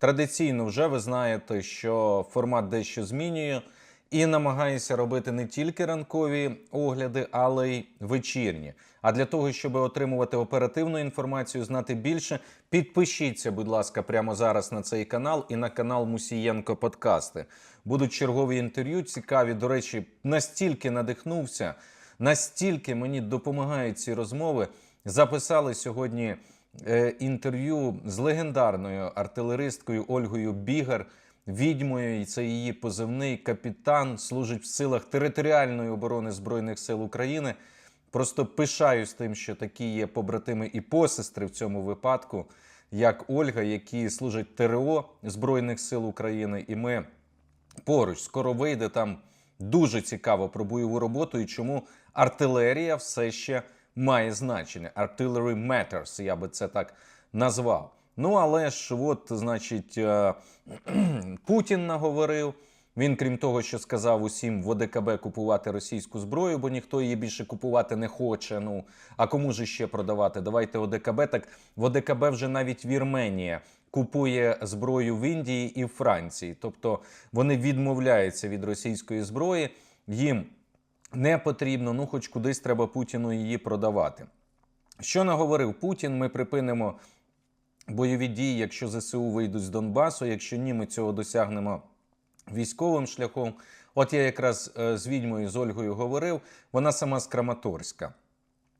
традиційно вже ви знаєте, що формат дещо змінює і намагаюся робити не тільки ранкові огляди, але й вечірні. А для того, щоб отримувати оперативну інформацію, знати більше, підпишіться, будь ласка, прямо зараз на цей канал і на канал Мусієнко Подкасти. Будуть чергові інтерв'ю, цікаві. До речі, настільки надихнувся, настільки мені допомагають ці розмови. Записали сьогодні інтерв'ю з легендарною артилеристкою Ольгою Бігар, відьмою. І це її позивний капітан, служить в силах територіальної оборони Збройних сил України. Просто пишаюсь тим, що такі є побратими і посестри в цьому випадку, як Ольга, які служать ТРО Збройних сил України. І ми поруч скоро вийде там дуже цікаво про бойову роботу і чому артилерія все ще має значення. Artillery matters, я би це так назвав. Ну але ж, от, значить, е, Путін наговорив. Він, крім того, що сказав усім в ОДКБ купувати російську зброю, бо ніхто її більше купувати не хоче. Ну а кому ж ще продавати? Давайте ОДКБ. Так в ОДКБ вже навіть Вірменія купує зброю в Індії і в Франції. Тобто вони відмовляються від російської зброї. Їм не потрібно, ну хоч кудись треба Путіну її продавати. Що наговорив Путін? Ми припинимо бойові дії, якщо ЗСУ вийдуть з Донбасу. Якщо ні, ми цього досягнемо військовим шляхом. От я якраз е, з відьмою з Ольгою говорив, вона сама з Краматорська.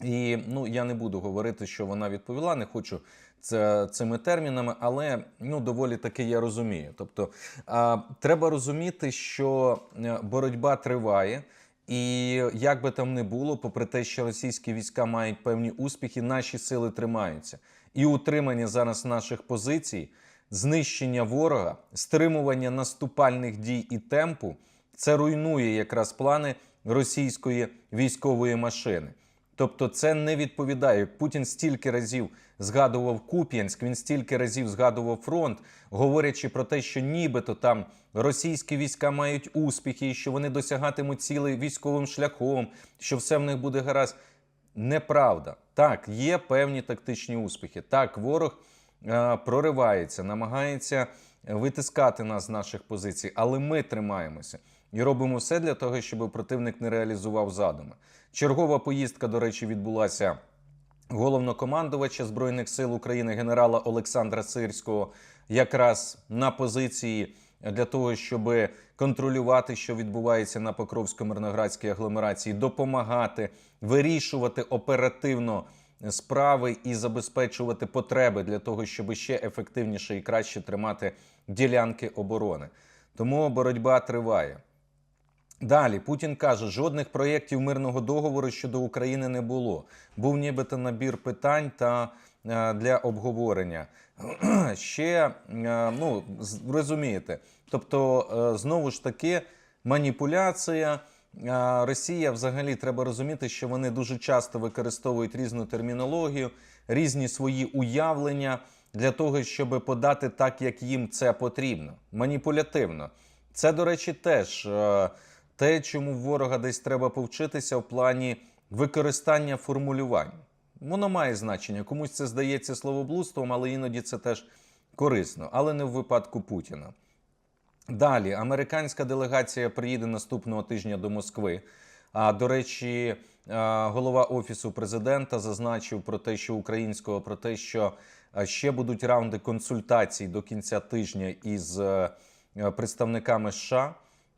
І ну я не буду говорити, що вона відповіла, не хочу це цими термінами, але ну доволі таки я розумію. Тобто а, треба розуміти, що е, боротьба триває. І як би там не було, попри те, що російські війська мають певні успіхи, наші сили тримаються. І утримання зараз наших позицій, знищення ворога, стримування наступальних дій і темпу це руйнує якраз плани російської військової машини. Тобто, це не відповідає. Путін стільки разів згадував Куп'янськ, він стільки разів згадував фронт, говорячи про те, що нібито там російські війська мають успіхи, що вони досягатимуть цілей військовим шляхом, що все в них буде гаразд. Неправда. Так, є певні тактичні успіхи. Так, ворог е, проривається, намагається витискати нас з наших позицій, але ми тримаємося і робимо все для того, щоб противник не реалізував задуми. Чергова поїздка, до речі, відбулася головнокомандувача збройних сил України генерала Олександра Сирського, якраз на позиції для того, щоб контролювати, що відбувається на Покровсько-Мирноградській агломерації, допомагати вирішувати оперативно справи і забезпечувати потреби для того, щоб ще ефективніше і краще тримати ділянки оборони. Тому боротьба триває. Далі Путін каже, жодних проєктів мирного договору щодо України не було. Був нібито набір питань та е, для обговорення. Ще е, ну розумієте, тобто е, знову ж таки маніпуляція. Е, Росія взагалі треба розуміти, що вони дуже часто використовують різну термінологію, різні свої уявлення для того, щоб подати так, як їм це потрібно. Маніпулятивно. Це, до речі, теж е, те, чому ворога десь треба повчитися в плані використання формулювань. Воно має значення. Комусь це здається словоблудством, але іноді це теж корисно, але не в випадку Путіна. Далі, американська делегація приїде наступного тижня до Москви. А до речі, голова офісу президента зазначив про те, що українського про те, що ще будуть раунди консультацій до кінця тижня із представниками США.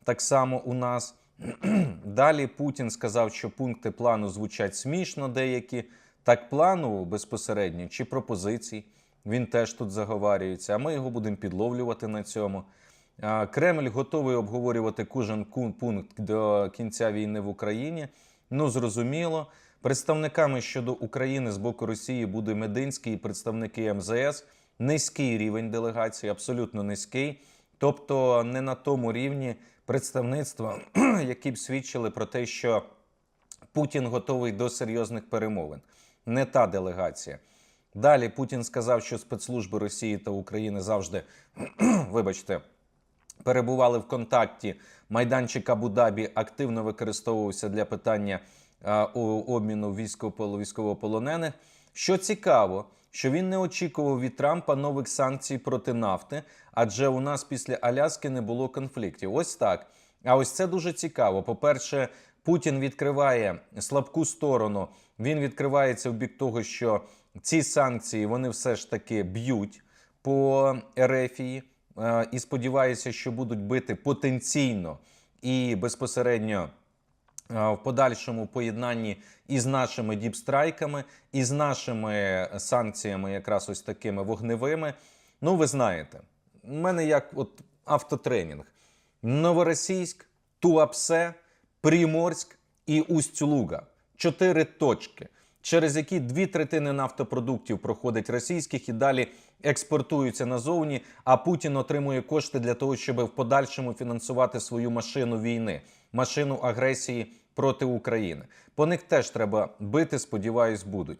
Так само у нас далі Путін сказав, що пункти плану звучать смішно деякі. Так плану безпосередньо чи пропозицій. Він теж тут заговарюється, а ми його будемо підловлювати на цьому. Кремль готовий обговорювати кожен пункт до кінця війни в Україні. Ну, зрозуміло. Представниками щодо України з боку Росії буде Мединський і представники МЗС. Низький рівень делегації, абсолютно низький. Тобто не на тому рівні представництва, які б свідчили про те, що Путін готовий до серйозних перемовин. Не та делегація. Далі Путін сказав, що спецслужби Росії та України завжди, вибачте, перебували в контакті. Майданчик Абу-Дабі активно використовувався для питання а, обміну військово- військовополонених. Що цікаво, що він не очікував від Трампа нових санкцій проти нафти, адже у нас після Аляски не було конфліктів. Ось так. А ось це дуже цікаво. По-перше, Путін відкриває слабку сторону. Він відкривається в бік того, що ці санкції вони все ж таки б'ють по Ерефії е, і сподіваюся, що будуть бити потенційно і безпосередньо в подальшому поєднанні із нашими діпстрайками, і з нашими санкціями, якраз ось такими вогневими. Ну, ви знаєте, у мене як от автотренінг: Новоросійськ, Туапсе, Приморськ і Усть-Луга. Чотири точки, через які дві третини нафтопродуктів проходить російських і далі експортуються назовні. А Путін отримує кошти для того, щоб в подальшому фінансувати свою машину війни, машину агресії проти України. По них теж треба бити. Сподіваюсь, будуть.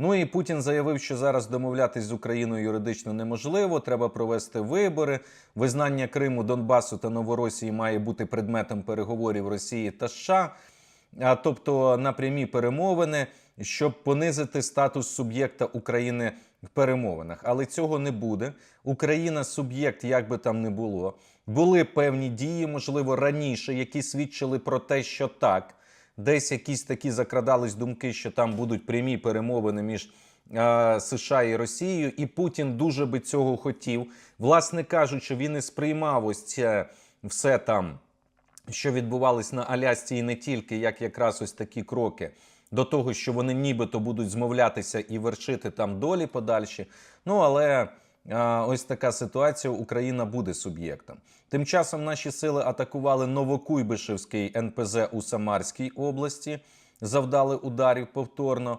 Ну і Путін заявив, що зараз домовлятись з Україною юридично неможливо. Треба провести вибори. Визнання Криму, Донбасу та Новоросії має бути предметом переговорів Росії та США, а тобто на прямі перемовини, щоб понизити статус суб'єкта України в перемовинах. Але цього не буде. Україна суб'єкт, як би там не було. Були певні дії, можливо, раніше, які свідчили про те, що так. Десь якісь такі закрадались думки, що там будуть прямі перемовини між е, США і Росією, і Путін дуже би цього хотів. Власне кажучи, він і сприймав ось це все там, що відбувалось на Алясці, і не тільки як якраз ось такі кроки до того, що вони нібито будуть змовлятися і вершити там долі подальші. Ну але. Ось така ситуація. Україна буде суб'єктом. Тим часом наші сили атакували Новокуйбишевський НПЗ у Самарській області, завдали ударів повторно.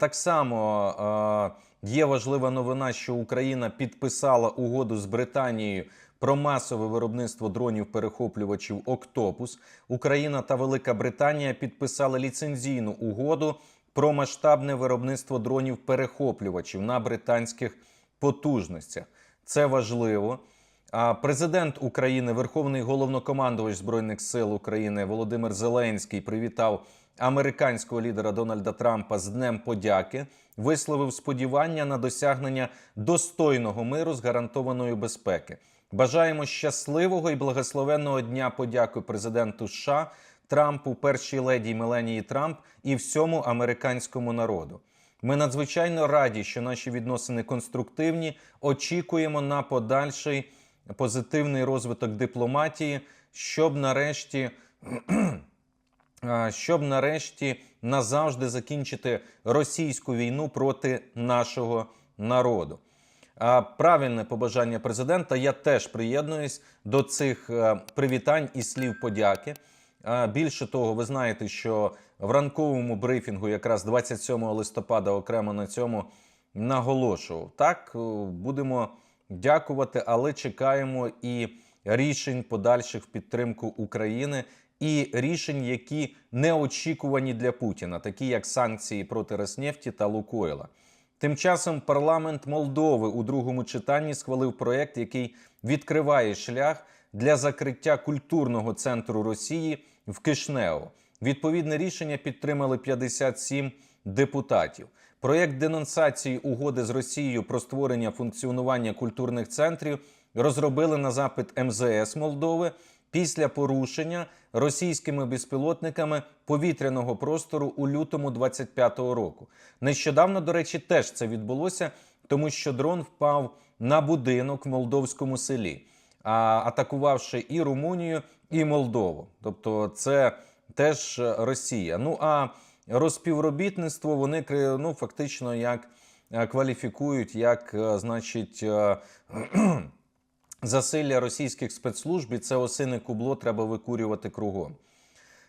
Так само є важлива новина, що Україна підписала угоду з Британією про масове виробництво дронів-перехоплювачів Октопус. Україна та Велика Британія підписали ліцензійну угоду про масштабне виробництво дронів-перехоплювачів на британських потужностях. Це важливо. А президент України, Верховний головнокомандувач Збройних сил України Володимир Зеленський привітав американського лідера Дональда Трампа з Днем подяки, висловив сподівання на досягнення достойного миру з гарантованою безпеки. Бажаємо щасливого і благословенного дня подяки президенту США Трампу, першій леді Меленії Трамп і всьому американському народу. Ми надзвичайно раді, що наші відносини конструктивні. Очікуємо на подальший позитивний розвиток дипломатії, щоб нарешті. Щоб нарешті назавжди закінчити російську війну проти нашого народу. Правильне побажання президента. Я теж приєднуюсь до цих е, привітань і слів подяки. Більше того, ви знаєте, що в ранковому брифінгу, якраз 27 листопада, окремо на цьому наголошував. Так, е, будемо дякувати, але чекаємо і рішень подальших в підтримку України, і рішень, які неочікувані для Путіна, такі як санкції проти Роснефті та Лукойла. Тим часом парламент Молдови у другому читанні схвалив проєкт, який відкриває шлях для закриття культурного центру Росії в Кишнео. Відповідне рішення підтримали 57 депутатів. Проєкт денонсації угоди з Росією про створення функціонування культурних центрів розробили на запит МЗС Молдови після порушення російськими безпілотниками повітряного простору у лютому 25-го року. Нещодавно, до речі, теж це відбулося, тому що дрон впав на будинок в молдовському селі, атакувавши і Румунію, і Молдову. Тобто, це теж Росія. Ну а розпівробітництво вони ну, фактично як кваліфікують як, значить. Засилля російських спецслужб і це осине кубло треба викурювати кругом.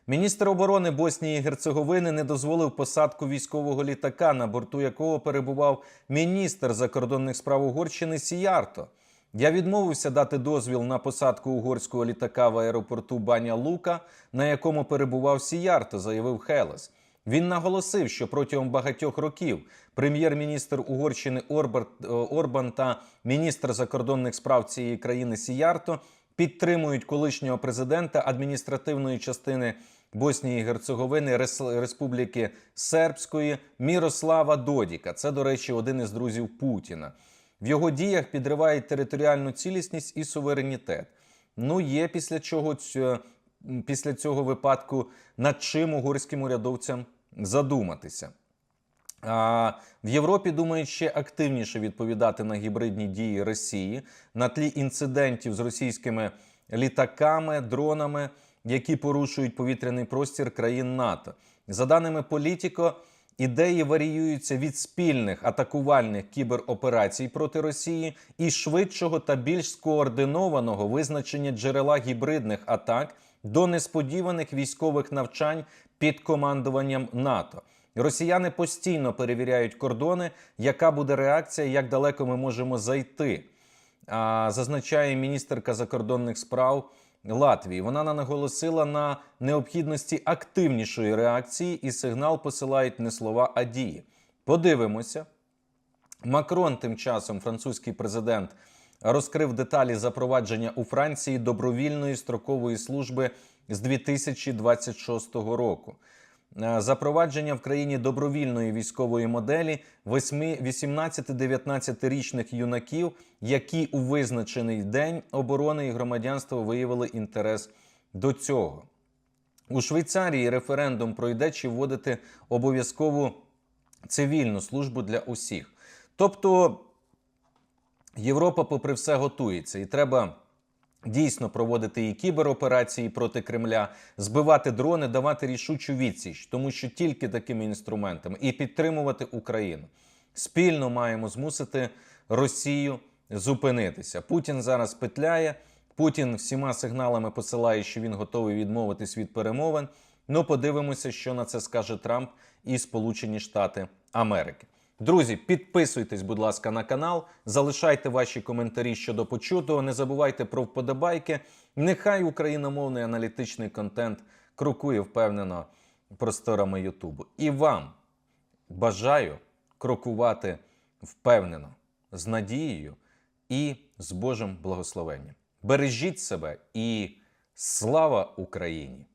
Міністр оборони Боснії і Герцеговини не дозволив посадку військового літака, на борту якого перебував міністр закордонних справ Угорщини Сіярто. Я відмовився дати дозвіл на посадку угорського літака в аеропорту Баня Лука, на якому перебував Сіярто, заявив Хелес. Він наголосив, що протягом багатьох років прем'єр-міністр Угорщини Орбан, Орбан та міністр закордонних справ цієї країни Сіярто підтримують колишнього президента адміністративної частини Боснії і Герцеговини, Рес- Республіки Сербської Мірослава Додіка. Це, до речі, один із друзів Путіна. В його діях підривають територіальну цілісність і суверенітет. Ну, є після чого після цього випадку над чим угорським урядовцям задуматися. А в Європі думають ще активніше відповідати на гібридні дії Росії на тлі інцидентів з російськими літаками, дронами, які порушують повітряний простір країн НАТО. За даними Політіко, ідеї варіюються від спільних атакувальних кібероперацій проти Росії і швидшого та більш скоординованого визначення джерела гібридних атак до несподіваних військових навчань під командуванням НАТО. Росіяни постійно перевіряють кордони, яка буде реакція, як далеко ми можемо зайти. Зазначає міністерка закордонних справ Латвії. Вона наголосила на необхідності активнішої реакції, і сигнал посилають не слова, а дії. Подивимося. Макрон, тим часом, французький президент, розкрив деталі запровадження у Франції добровільної строкової служби з 2026 року. Е, Запровадження в країні добровільної військової моделі 18-19-річних юнаків, які у визначений день оборони і громадянства виявили інтерес до цього. У Швейцарії референдум пройде чи вводити обов'язкову цивільну службу для усіх. Тобто Європа, попри все, готується, і треба дійсно проводити і кібероперації проти Кремля, збивати дрони, давати рішучу відсіч, тому що тільки такими інструментами і підтримувати Україну. Спільно маємо змусити Росію зупинитися. Путін зараз петляє. Путін всіма сигналами посилає, що він готовий відмовитись від перемовин. Ну, подивимося, що на це скаже Трамп і Сполучені Штати Америки. Друзі, підписуйтесь, будь ласка, на канал, залишайте ваші коментарі щодо почутого. Не забувайте про вподобайки. Нехай україномовний аналітичний контент крокує впевнено просторами Ютубу. І вам бажаю крокувати впевнено, з надією і з Божим благословенням. Бережіть себе і слава Україні!